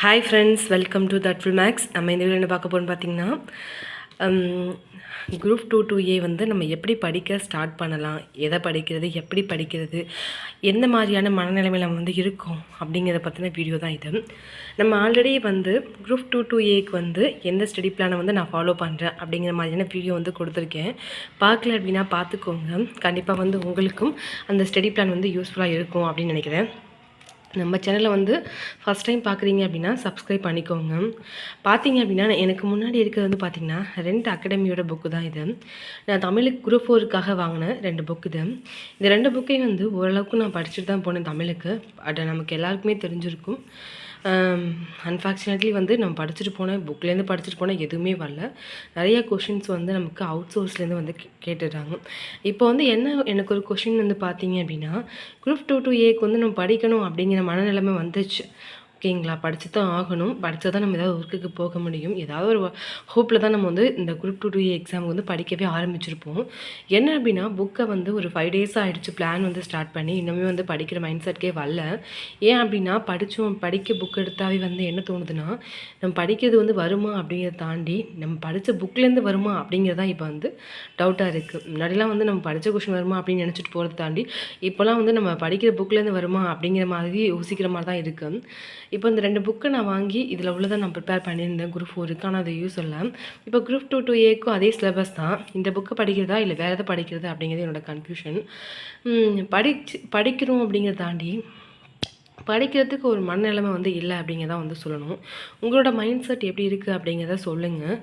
Hi friends welcome to that fill max நம்ம இந்த video என்ன பார்க்க போகிறோம்னு பார்த்தீங்கன்னா குரூப் டூ டூ ஏ வந்து நம்ம எப்படி படிக்க ஸ்டார்ட் பண்ணலாம் எதை படிக்கிறது எப்படி படிக்கிறது எந்த மாதிரியான மனநிலைமையில் நம்ம வந்து இருக்கோம் அப்படிங்கிறத பற்றின வீடியோ தான் இது. நம்ம ஆல்ரெடி வந்து குரூப் டூ டூ ஏக்கு வந்து எந்த ஸ்டடி பிளானை வந்து நான் ஃபாலோ பண்ணுறேன் அப்படிங்கிற மாதிரியான வீடியோ வந்து கொடுத்துருக்கேன். பார்க்கல அப்படின்னா பார்த்துக்கோங்க. கண்டிப்பாக வந்து உங்களுக்கும் அந்த ஸ்டடி பிளான் வந்து யூஸ்ஃபுல்லாக இருக்கும் அப்படின்னு நினைக்கிறேன். நம்ம சேனலில் வந்து ஃபஸ்ட் டைம் பார்க்குறீங்க அப்படின்னா சப்ஸ்கிரைப் பண்ணிக்கோங்க. பார்த்தீங்க அப்படின்னா எனக்கு முன்னாடி இருக்கிறது வந்து பார்த்திங்கன்னா ரெண்டு அகாடமியோட புக்கு தான் இது. நான் தமிழுக்கு குரூப் ஃபோருக்காக வாங்கின ரெண்டு புக்கு இது. இந்த ரெண்டு புக்கையும் வந்து ஓரளவுக்கு நான் படிச்சுட்டு தான் போனேன் தமிழுக்கு. அது நமக்கு எல்லாருக்குமே தெரிஞ்சிருக்கும். Um, அன்ஃபார்ச்சுனேட்லி வந்து நம்ம படிச்சுட்டு போனேன் புக்லேருந்து படிச்சுட்டு போனால் எதுவுமே வரல. நிறைய கொஷின்ஸ் வந்து நமக்கு அவுட் சோர்ஸ்லேருந்து வந்து கேட்டுடுறாங்க. இப்போ வந்து என்ன எனக்கு ஒரு கொஷின் வந்து பார்த்தீங்க அப்படின்னா குரூப் டூ டூ ஏக்கு வந்து நம்ம படிக்கணும் அப்படிங்கிற மனநிலைமை வந்துச்சு. ஓகேங்களா படித்து தான் ஆகணும். படித்தா தான் நம்ம ஏதாவது ஒர்க்குக்கு போக முடியும். ஏதாவது ஒரு ஹோப்பில் தான் நம்ம வந்து இந்த குரூப் டூ டூ எக்ஸாமுக்கு வந்து படிக்கவே ஆரம்பிச்சிருப்போம். என்ன அப்படின்னா புக்கை வந்து ஒரு ஃபைவ் டேஸ் ஆகிடுச்சு பிளான் வந்து ஸ்டார்ட் பண்ணி இன்னுமே வந்து படிக்கிற மைண்ட் செட்கே வரல. ஏன் அப்படின்னா படித்தோம் படிக்க புக் எடுத்தாவே வந்து என்ன தோணுதுன்னா நம்ம படிக்கிறது வந்து வருமா அப்படிங்கிறத தாண்டி நம்ம படித்த புக்லேருந்து வருமா அப்படிங்கிறதான் இப்போ வந்து டவுட்டாக இருக்குது முன்னாடிலாம் வந்து நம்ம படித்த கொஷின் வருமா அப்படின்னு நினச்சிட்டு போகிறத தாண்டி இப்போலாம் வந்து நம்ம படிக்கிற புக்லேருந்து வருமா அப்படிங்கிற மாதிரி யோசிக்கிற மாதிரி தான் இருக்குது இப்போ இந்த ரெண்டு புக்கை நான் வாங்கி இதில் உள்ளதை நான் ப்ரிப்பேர் பண்ணியிருந்தேன். குரூப் ஃபோருக்கு ஆனால் அதை யூஸ் இல்லை இப்போ குரூப் டூ டூ ஏக்கும் அதே சிலபஸ் தான். இந்த புக்கை படிக்கிறதா இல்லை வேறு எதை படிக்கிறதா அப்படிங்கிறது என்னோடய கன்ஃபியூஷன் படிச்சு படிக்கிறோம் அப்படிங்கிறத தாண்டி படிக்கிறதுக்கு ஒரு மனநிலைமை வந்து இல்லை அப்படிங்கிறதான் வந்து சொல்லணும். உங்களோட மைண்ட் செட் எப்படி இருக்குது அப்படிங்கிறத சொல்லுங்கள்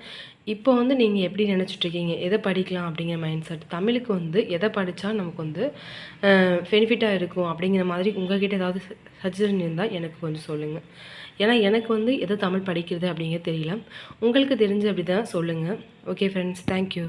இப்போ வந்து நீங்கள் எப்படி நினச்சிட்ருக்கீங்க எதை படிக்கலாம் அப்படிங்கிற மைண்ட் செட். தமிழுக்கு வந்து எதை படித்தா நமக்கு வந்து பெனிஃபிட்டாக இருக்கும் அப்படிங்கிற மாதிரி உங்கள்கிட்ட ஏதாவது சஜஷன் இருந்தால் எனக்கு கொஞ்சம் சொல்லுங்கள் ஏன்னா எனக்கு வந்து எதை தமிழ் படிக்கிறது அப்படிங்கிறது தெரியல. உங்களுக்கு தெரிஞ்சு அப்படி தான் சொல்லுங்கள் ஓகே ஃப்ரெண்ட்ஸ் தேங்க்யூ